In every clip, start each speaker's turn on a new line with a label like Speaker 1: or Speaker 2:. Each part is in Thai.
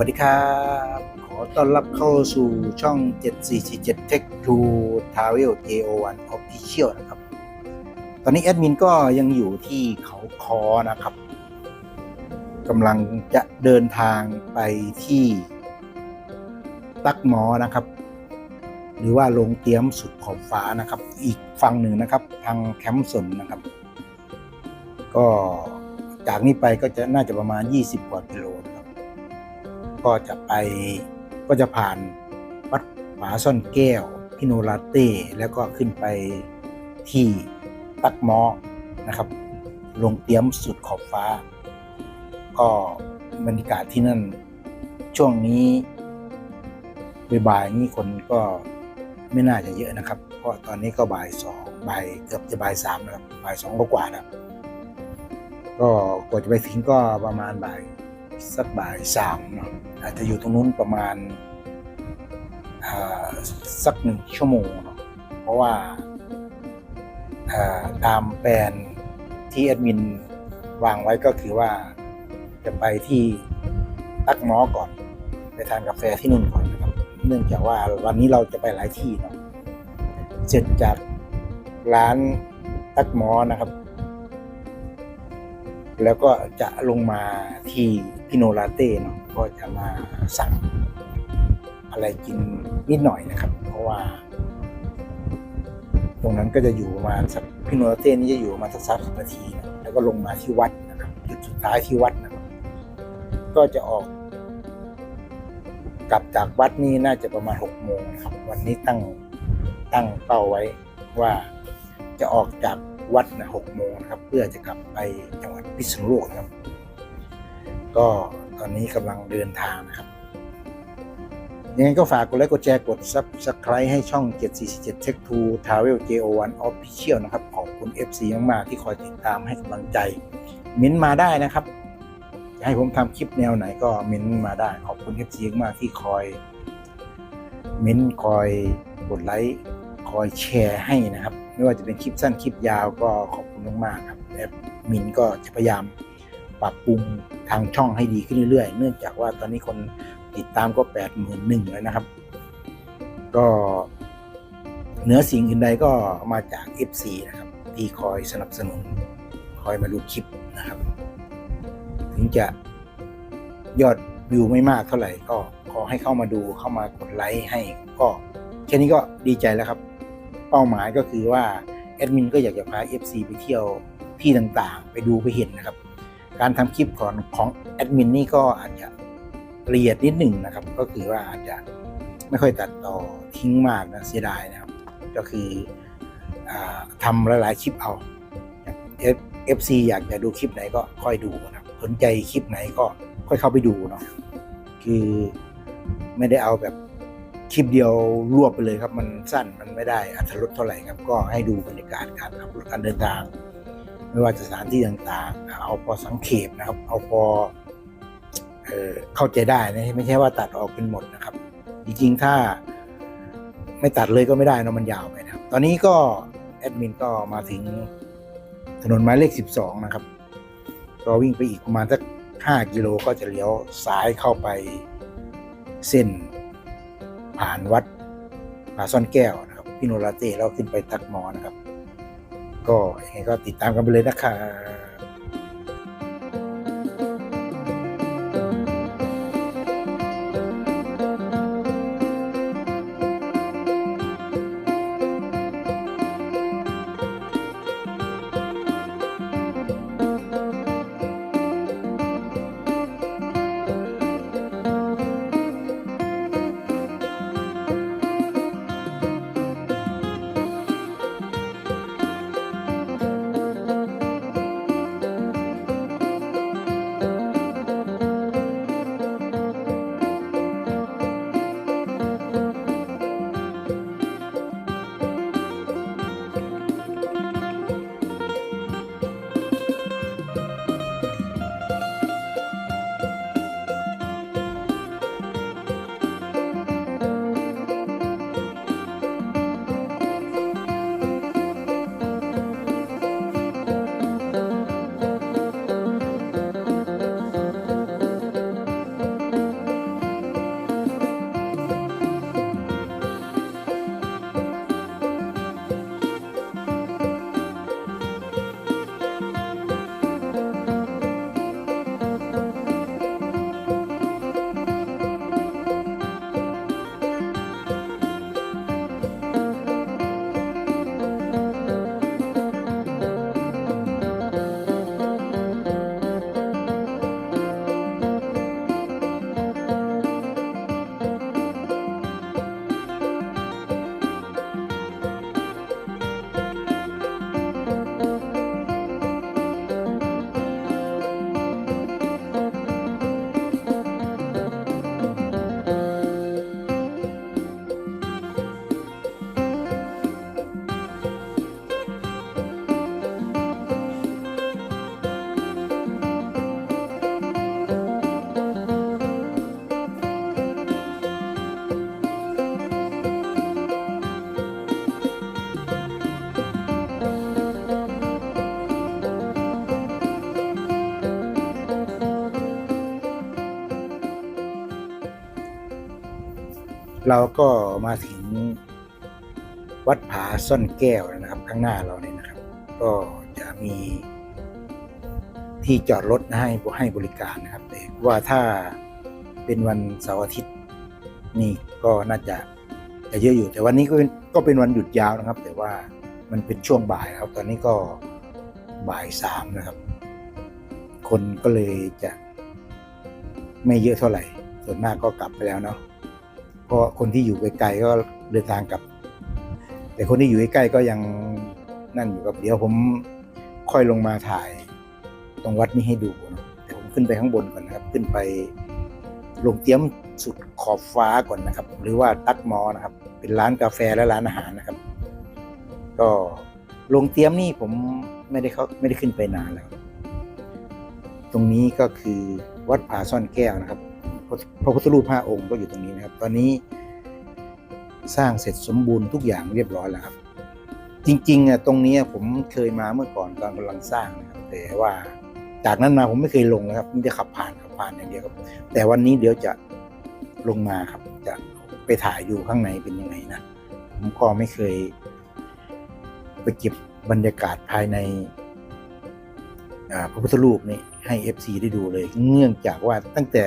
Speaker 1: สวัสดีครับ ขอต้อนรับเข้าสู่ช่อง 7447 Tech to Travel JO1 Official นะครับ ตอนนี้แอดมินก็ยังอยู่ที่เขาคอนะครับกำลังจะเดินทางไปที่ตักหมอนะครับ หรือว่าลงเตรียมสุดขอบฟ้านะครับ อีกฝั่งหนึ่งนะครับ ทางแคมป์สนนะครับ ก็จากนี้ไปก็จะน่าจะประมาณ 20กว่ากิโลนะครับ ก็จะไปก็จะผ่านวัดผาซ่อนแก้ว พิโนลาเต้ แล้วก็ขึ้นไปที่ตักมอนะครับ ลงเตรียมสุดขอบฟ้า ก็บรรยากาศที่นั่นช่วงนี้บ่ายนี้คนก็ไม่น่าจะเยอะนะครับ เพราะตอนนี้ก็บ่ายสองบ่ายเกือบจะบ่ายสามนะครับบ่ายสองกว่าๆนะครับก็กว่าจะไปถึงก็ประมาณบ่าย สักบ่ายสามเนาะอาจจะอยู่ตรงนู้นประมาณาสักหนึ่งชั่วโมงเนาะเพราะว่าาตามแผนที่แอดมินวางไว้ก็คือว่าจะไปที่ตักหมอก่อน ไปทานกาแฟที่นู่นก่อนนะครับ เนื่องจากว่าวันนี้เราจะไปหลายที่เนาะเสร็จจากร้านตักหมอนะครับ แล้วก็จะลงมาที่พิโนลาเต้เนาะก็จะมาสั่งอะไรกินนิดหน่อยนะครับ เพราะว่า ตรงนั้นก็จะอยู่ประมาณสักพิโนลาเต้นี่จะอยู่ประมาณสักสามสิบนาทีนะแล้วก็ลงมาที่วัดนะครับจุดสุดท้ายที่วัดนะครับ ก็จะออกกลับจากวัดนี่น่าจะประมาณหกโมงนะครับ วันนี้ตั้งตั้งเป้าไว้ว่าจะออกจาก วัดนะหกโมงนะครับ เพื่อจะกลับไปจังหวัดพิษณุโลกนะครับ ก็ตอนนี้กำลังเดินทางนะครับ ยังไงก็ฝากกดไลค์กดแชร์กด Subscribe ให้ช่อง 747 Tech 2 Travel JO1 Official นะครับ ขอบคุณ FC มาก ๆ ที่คอยติดตามให้กำลังใจมิ้นท์มาได้นะครับจะให้ผมทำคลิปแนวไหนก็ม้นต์มาได้ ขอบคุณ FC มากๆที่คอยม้นต์คอยกดไลค์คอยแชร์ให้นะครับ ไม่ว่าจะเป็นคลิปสั้นคลิปยาวก็ขอบคุณมากๆครับแอดมินก็จะพยายามปรับปรุงทางช่องให้ดีขึ้นเรื่อยๆ เนื่องจากว่าตอนนี้คนติดตามก็8 1 0 0 0แล้วนะครับ ก็เหนือสิ่งอื่นใดก็มาจาก FC นะครับที่คอยสนับสนุน คอยมาดูคลิปนะครับ ถึงจะยอดวิวไม่มากเท่าไหร่ก็ขอให้เข้ามาดูเข้ามากดไลค์ให้ก็แค่นี้ก็ดีใจแล้วครับ เป้าหมายก็คือว่าแอดมินก็อยากจะพา FC ไปเที่ยวที่ต่างๆ ไปดูไปเห็นนะครับ การทำคลิปของของแอดมินนี่ก็อาจจะละเอียดนิดหนึ่งนะครับ ก็คือว่าอาจจะไม่ค่อยตัดต่อทิ้งมากนะเสียดายนะครับ ก็คืออทำหลายๆคลิปเอาเอฟซีอยากจะดูคลิปไหนก็ค่อยดูนะครับสนใจคลิปไหนก็ค่อยเข้าไปดูเนาะคือไม่ได้เอาแบบ คลิปเดียวรวบไปเลยครับ มันสั้นมันไม่ได้อัตรสเท่าไหร่ครับ ก็ให้ดูบรรยากาศการขับรถการเดินทาง ไม่ว่าจะสถานที่ต่างๆ เอาพอสังเขปนะครับ เอาพอเออเข้าใจได้นะไม่ใช่ว่าตัดออกเป็นหมดนะครับ จริงๆถ้าไม่ตัดเลยก็ไม่ได้นะมันยาวไปนะครับ ตอนนี้ก็แอดมินก็มาถึงถนนหมายเลข 12 นะครับก็วิ่งไปอีกประมาณสัก5กิโลก็จะเลี้ยวซ้ายเข้าไปเส้น ผ่านวัดผาซ่อนแก้วนะครับพิโนลาเต้แล้วขึ้นไปทักหมอนะครับ ก็ยังไงก็ติดตามกันไปเลยนะครับ เราก็มาถึงวัดผาซ่อนแก้วนะครับ ข้างหน้าเราเนี่ยนะครับ ก็จะมีที่จอดรถให้ให้บริการนะครับแต่ว่าถ้าเป็นวันเสาร์อาทิตย์นี่ก็น่าจะจะเยอะอยู่ แต่วันนี้ก็เป็นก็เป็นวันหยุดยาวนะครับ แต่ว่ามันเป็นช่วงบ่ายครับตอนนี้ก็บ่ายสามนะครับ คนก็เลยจะไม่เยอะเท่าไหร่ ส่วนมากก็กลับไปแล้วเนาะ เพราะคนที่อยู่ไกลๆก็เดินทางกลับ แต่คนที่อยู่ใกล้ๆก็ยังนั่นอยู่กับเดี๋ยวผมค่อยลงมาถ่ายตรงวัดนี้ให้ดูนะแต่ผมขึ้นไปข้างบนก่อนนะครับ ขึ้นไปลงเตรียมสุดขอบฟ้าก่อนนะครับ หรือว่าตักมอนะครับ เป็นร้านกาแฟและร้านอาหารนะครับ ก็ลงเตรียมนี่ผมไม่ได้เขาไม่ได้ขึ้นไปนานแล้ว ตรงนี้ก็คือวัดผาซ่อนแก้วนะครับ พระพุทธรูปห้าองค์ก็อยู่ตรงนี้นะครับ ตอนนี้สร้างเสร็จสมบูรณ์ทุกอย่างเรียบร้อยแล้วครับ จริงๆอะตรงนี้ผมเคยมาเมื่อก่อนตอนกำลังสร้างนะครับแต่ว่าจากนั้นมาผมไม่เคยลงนะครับมีแต่ขับผ่านขับผ่านอย่างเดียวครับ แต่วันนี้เดี๋ยวจะลงมาครับ จะไปถ่ายดูข้างในเป็นยังไงนะผมก็ไม่เคย ไปเก็บบรรยากาศภายในพระพุทธรูปนี่ให้ FC ได้ดูเลย เนื่องจากว่าตั้งแต่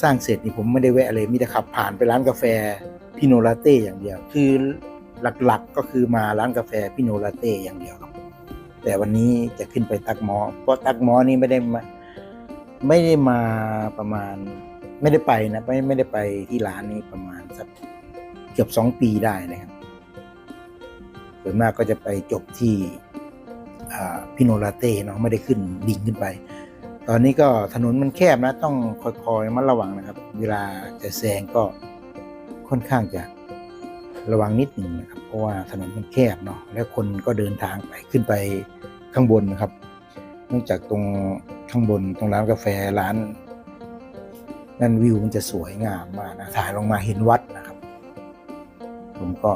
Speaker 1: สร้างเสร็จนี่ผมไม่ได้แวะเลยมีแต่ขับผ่านไปร้านกาแฟพิโนลาเต้อย่างเดียว คือหลักๆก็คือมาร้านกาแฟพิโนลาเต้อย่างเดียวครับแต่วันนี้จะขึ้นไปตักหมอ เพราะตักหมอนี่ไม่ได้มาไม่ได้มาประมาณ ไม่ได้ไปนะไม่ไม่ได้ไปที่ร้านนี้ประมาณสักเกือบสองปีได้นะครับส่วนมากก็จะไปจบที่พิโนลาเต้เนาะไม่ได้ขึ้นดิ่งขึ้นไป ตอนนี้ก็ถนนมันแคบนะ ต้องคอยๆมัดระวังนะครับ เวลาจะแซงก็ค่อนข้างจะระวังนิดหนึ่งนะครับ เพราะว่าถนนมันแคบเนาะแล้วคนก็เดินทางไปขึ้นไปข้างบนนะครับเนื่องจากตรงข้างบนตรงร้านกาแฟร้านนั่นวิวมันจะสวยงามมากนะถ่ายลงมาเห็นวัดนะครับ ผมก็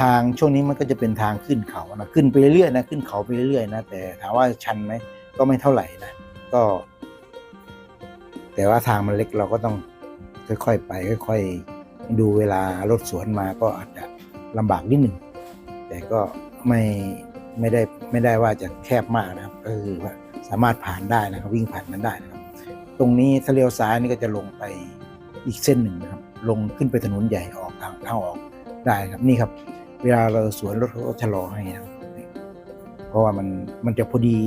Speaker 1: ทางช่วงนี้มันก็จะเป็นทางขึ้นเขานะขึ้นไปเรื่อยๆนะขึ้นเขาไปเรื่อยๆนะแต่ถามว่าชันไหม ก็ไม่เท่าไหร่นะก็ แต่ว่าทางมันเล็กเราก็ต้องค่อยๆไป ค่อย ๆ ดูเวลารถสวนมาก็อาจจะลำบากนิดหนึ่งแต่ก็ไม่ไม่ได้ไม่ได้ว่าจะแคบมากนะครับก็คือว่าสามารถผ่านได้นะครับ วิ่งผ่านมันได้นะครับ ตรงนี้ถ้าเลี้ยวซ้ายนี่ก็จะลงไปอีกเส้นหนึ่งนะครับ ลงขึ้นไปถนนใหญ่ออกทางทางออกได้ครับนี่ครับ เวลาเราสวนรถเขาก็ชะลอให้นะครับนี่เพราะว่ามันมันจะพอดี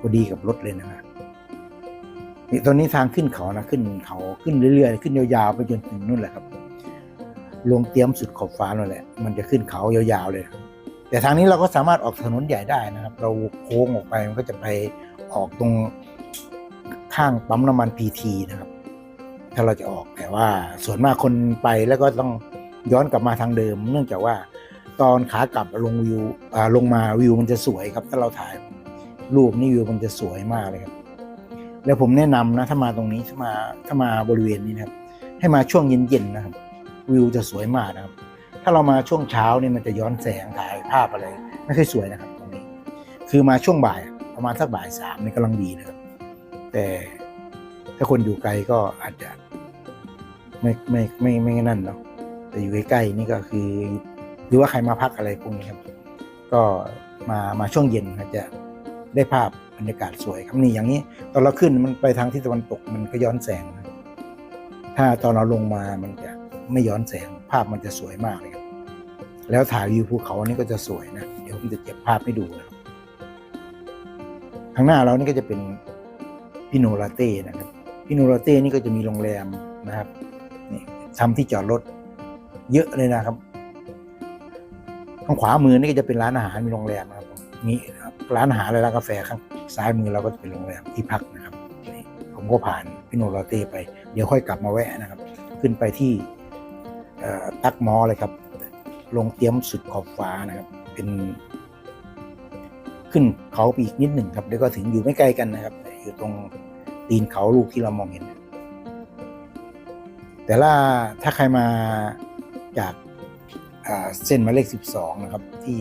Speaker 1: พอดีกับรถเลยนะครับนี่ตอนนี้ทางขึ้นเขานะขึ้นเขาขึ้นเรื่อยๆ ขึ้นยาวๆไปจนถึงนู่นแหละครับลงเตรียมสุดขอบฟ้านั่นแหละ มันจะขึ้นเขายาวๆเลย แต่ทางนี้เราก็สามารถออกถนนใหญ่ได้นะครับ เราโค้งออกไปมันก็จะไปออกตรงข้างปั๊มน้ำมันพีทีนะครับ ถ้าเราจะออกแต่ว่าส่วนมากคนไปแล้วก็ต้องย้อนกลับมาทางเดิม เนื่องจากว่าตอนขากลับลงวิวลงมาวิวมันจะสวยครับถ้าเราถ่าย รูปนี่วิวมันจะสวยมากเลยครับ แล้วผมแนะนำนะ ถ้ามาตรงนี้ถ้ามาถ้ามาบริเวณนี้นะครับ ให้มาช่วงเย็นๆนะครับ วิวจะสวยมากนะครับ ถ้าเรามาช่วงเช้านี่มันจะย้อนแสงถ่ายภาพอะไรไม่ค่อยสวยนะครับ ตรงนี้ คือมาช่วงบ่ายประมาณสักบ่ายสามนี่กำลังดีนะครับ แต่ถ้าคนอยู่ไกลก็อาจจะไม่ไม่ไม่ไม่ไม่นั่นเนาะแต่อยู่ใกล้ๆนี่ก็คือ หรือว่าใครมาพักอะไรพวกนี้ครับ ก็มามาช่วงเย็นครับจะ ได้ภาพบรรยากาศสวยครับนี่อย่างนี้ ตอนเราขึ้นมันไปทางทิศตะวันตกมันก็ย้อนแสง ถ้าตอนเราลงมามันจะไม่ย้อนแสง ภาพมันจะสวยมากเลยครับแล้วถ่ายวิวภูเขานี่ก็จะสวยนะเดี๋ยวผมจะเก็บภาพให้ดูนะครับข้างหน้าเรานี่ก็จะเป็นพิโนลาเต้นะครับพิโนลาเต้นี่ก็จะมีโรงแรมนะครับนี่ทำที่จอดรถเยอะเลยนะครับ ข้างขวามือนี่ก็จะเป็นร้านอาหารมีโรงแรมนะครับนี่นะค ร้านอาหารและร้านกาแฟข้างซ้ายมือเราก็จะเป็นโรงแรมที่พักนะครับผมก็ผ่านพิโนลาเต้ไป เดี๋ยวค่อยกลับมาแวะนะครับ ขึ้นไปที่ตักมอเลยครับลงเตรียมสุดขอบฟ้านะครับ เป็น ขึ้นเขาไปอีกนิดหนึ่งครับเดี๋ยวก็ถึงอยู่ไม่ไกลกันนะครับ อยู่ตรงตีนเขาลูกที่เรามองเห็น แต่ละถ้าใครมาจากเส้นหมายเลข 12 นะครับ ที่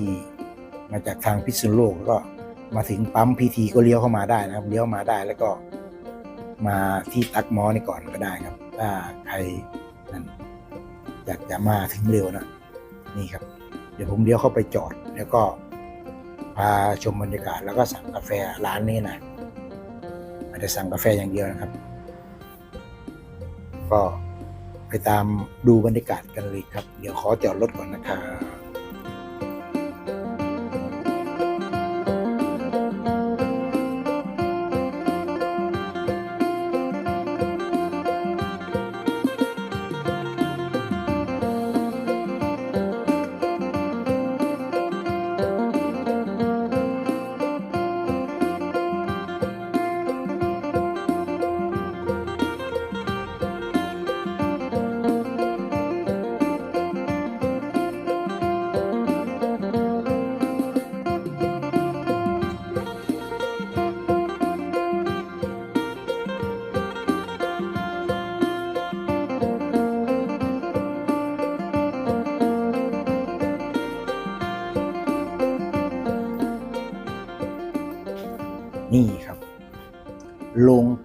Speaker 1: มาจากทางพิษณุโลกแล้วก็ มาถึงปั๊มพีทีก็เลี้ยวเข้ามาได้นะครับ เลี้ยวมาได้แล้วก็มาที่ตักมอนี่ก่อนก็ได้ครับ ถ้าใครนั่นอยากจะมาถึงเร็วนะนี่ครับ เดี๋ยวผมเลี้ยวเข้าไปจอด แล้วก็พาชมบรรยากาศแล้วก็สั่งกาแฟร้านนี้นะไม่ได้สั่งกาแฟอย่างเดียวนะครับ ก็ไปตามดูบรรยากาศกันเลยครับ เดี๋ยวขอจอดรถก่อนนะครับ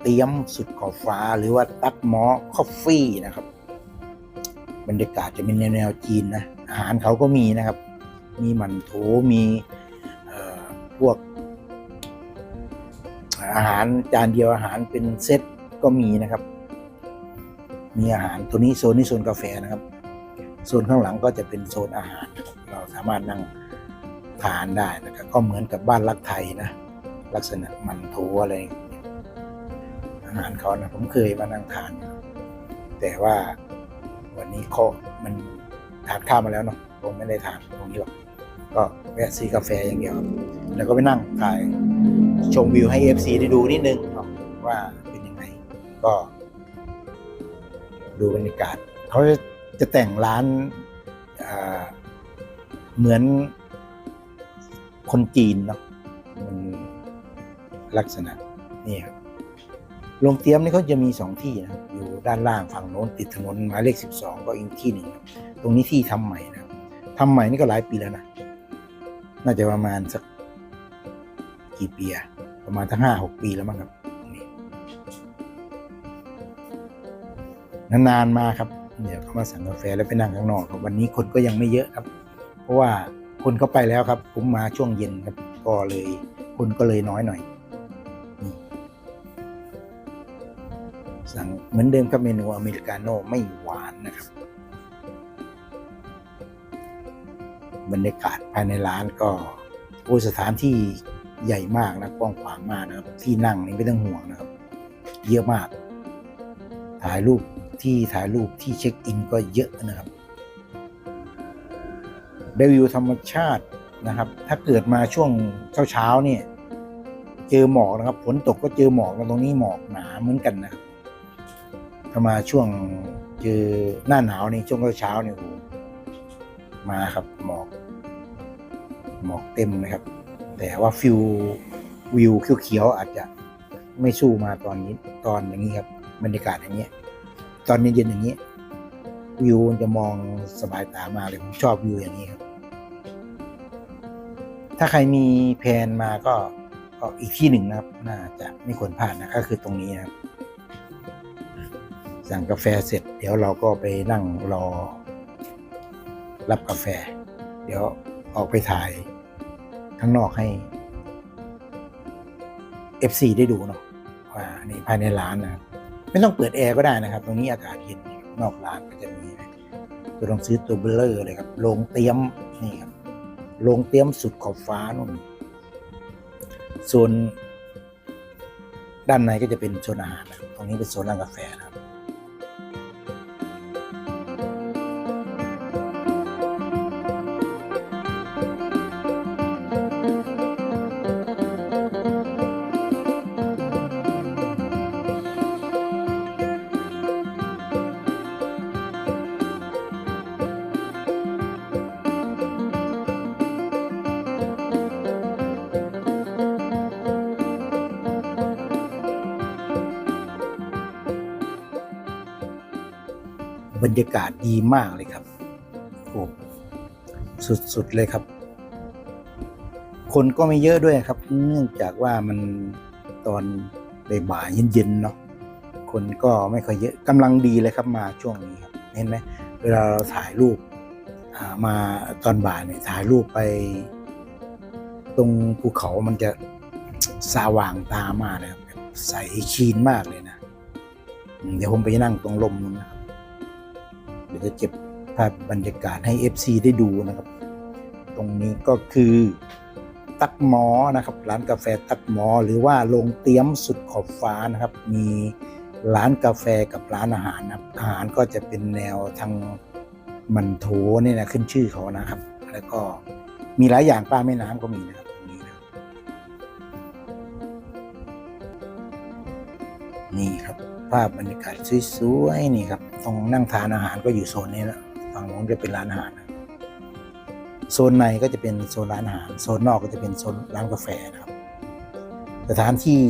Speaker 1: เตียมสุดขอบฟ้า หรือว่าตัดหมอคอฟฟี่นะครับ บรรยากาศจะเป็นแนวจีนนะอาหารเขาก็มีนะครับ มีหมันโถมีพวก อาหารจานเดียวอาหารเป็นเซตก็มีนะครับ มีอาหารตัวนี้โซนนี้โซนกาแฟนะครับ โซนข้างหลังก็จะเป็นโซนอาหาร เราสามารถนั่งทานได้นะครับ ก็เหมือนกับบ้านรักไทยนะ ลักษณะมันโถอะไร อาหารเขานะผมเคยมานั่งทาน แต่ว่าวันนี้ก็มันทานข้าวมาแล้วเนาะผมไม่ได้ทานตรงนี้หรอก ก็แวะซื้อกาแฟอย่างเดียวครับแล้วก็ไปนั่งถ่ายชมวิวให้ FC ได้ดูนิดนึงเนาะว่าเป็นยังไง ก็ ดูบรรยากาศเขาจะจะแต่งร้านเหมือนคนจีนเนาะมันลักษณะนี่ครับ โรงเตรียมนี่เขาจะมีสองที่นะครับอยู่ด้านล่างฝั่งโน้นติดถนนหมายเลขสิบสองก็อีกที่หนึ่งตรงนี้ที่ทำใหม่นะครับทำใหม่นี่ก็หลายปีแล้วนะน่าจะประมาณสักกี่ปีอะประมาณทั้งห้าหกปีแล้วมั้งครับตรงนี้นานๆมาครับเดี๋ยวเขามาสั่งกาแฟแล้วไปนั่งข้างนอกครับวันนี้คนก็ยังไม่เยอะครับ เพราะว่าคนเขาไปแล้วครับ ผมมาช่วงเย็นครับก็เลย คนก็เลยน้อยหน่อย เหมือนเดิมครับเมนูอเมริกาโน่ไม่หวานนะครับ บรรยากาศภายในร้านก็โอ้สถานที่ใหญ่มากนะกว้างขวางมากนะครับ ที่นั่งนี่ไม่ต้องห่วงนะครับ เยอะมาก ถ่ายรูปที่ถ่ายรูปที่เช็คอินก็เยอะนะครับได้วิวธรรมชาตินะครับ ถ้าเกิดมาช่วงเช้าๆเนี่ย เจอหมอกนะครับ ฝนตกก็เจอหมอกนะตรงนี้หมอกหนาเหมือนกันนะครับ ถ้ามาช่วงเจอหน้าหนาวนี่ช่วงเช้าเนี่ยมาครับหมอก หมอกเต็มนะครับ แต่ว่าฟิววิวเขียวๆอาจจะไม่สู้มาตอนนี้ตอนอย่างนี้ครับบรรยากาศอย่างเงี้ตอนเย็นๆอย่างนี้วิวมันจะมองสบายตามากเลยผมชอบวิวอย่างนี้ครับ ถ้าใครมีแพลนมาก็ก็อีกที่หนึ่งนะครับ น่าจะไม่ควรพลาดนะก็คือตรงนี้นะครับ สั่งกาแฟเสร็จ เดี๋ยวเราก็ไปนั่งรอ รับกาแฟ เดี๋ยวออกไปถ่ายข้างนอกให้ FC ได้ดูเนาะว่านี่ภายในร้านนะครับไม่ต้องเปิดแอร์ก็ได้นะครับ ตรงนี้อากาศเย็นนอกร้านก็จะมีนะก็ต้องซื้อตัวเบลเลอร์เลยครับโรงเตรียมนี่ครับโรงเตรียมสุดขอบฟ้านู่นส่วนด้านในก็จะเป็นโซนอาหารตรงนี้เป็นโซนร้านกาแฟนะครับ รรยากาศดีมากเลยครับโอ้สุดๆเลยครับ คนก็ไม่เยอะด้วยครับ เนื่องจากว่ามันตอนบ่ายเย็นๆเนาะคนก็ไม่ค่อยเยอะกำลังดีเลยครับมาช่วงนี้ครับเห็นไหมเวลาเราถ่ายรูปมาตอนบ่ายเนี่ยถ่ายรูปไป ตรงภูเขามันจะสว่างตามากเลยครับใสชีนมากเลยนะ เดี๋ยวผมไปนั่งตรงลมนู้นนะครับ จะเก็บภาพบรรยากาศให้ FC ได้ดูนะครับ ตรงนี้ก็คือตักหมอนะครับ ร้านกาแฟตักหมอ หรือว่าโรงเตรียมสุดขอบฟ้านะครับ มีร้านกาแฟกับร้านอาหารนะครับอาหารก็จะเป็นแนวทางมันโถเนี่ยนะขึ้นชื่อเขานะครับ แล้วก็มีหลายอย่างปลาแม่น้ำก็มีนะครับตรงนี้นะครับนี่ครับ ภาพบรรยากาศสวยๆนี่ครับตรงนั่งทานอาหารก็อยู่โซนนี้นะฝั่งนู้นจะเป็นร้านอาหาร โซนในก็จะเป็นโซนร้านอาหาร โซนนอกก็จะเป็นโซนร้านกาแฟนะครับ สถานที่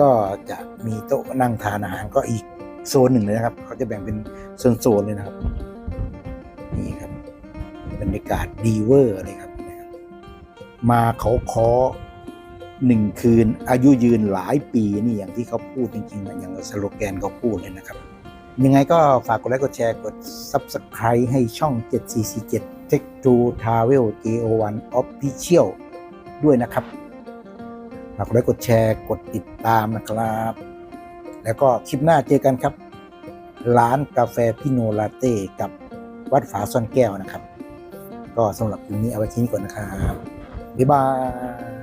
Speaker 1: ก็จะมีโต๊ะนั่งทานอาหารก็อีกโซนหนึ่งเลยนะครับ เขาจะแบ่งเป็นโซนๆเลยนะครับ นี่ครับบรรยากาศดีเวอร์เลยครับ มาเขาคอ หนึ่งคืน อายุยืนหลายปีนี่อย่างที่เขาพูดจริงๆนะอย่างสโลแกนเขาพูดเลยนะครับ ยังไงก็ฝากกดไลค์กดแชร์กด Subscribe ให้ช่อง 7447 Tech to Travel JO1 Official ด้วยนะครับ ฝากกดไลค์กดแชร์กดติดตามนะครับ แล้วก็คลิปหน้าเจอกันครับ ร้านกาแฟพิโนลาเต้กับวัดฝาซ่อนแก้วนะครับ ก็สำหรับคลิปนี้เอาไว้ที่นี่ก่อนนะครับบ๊ายบาย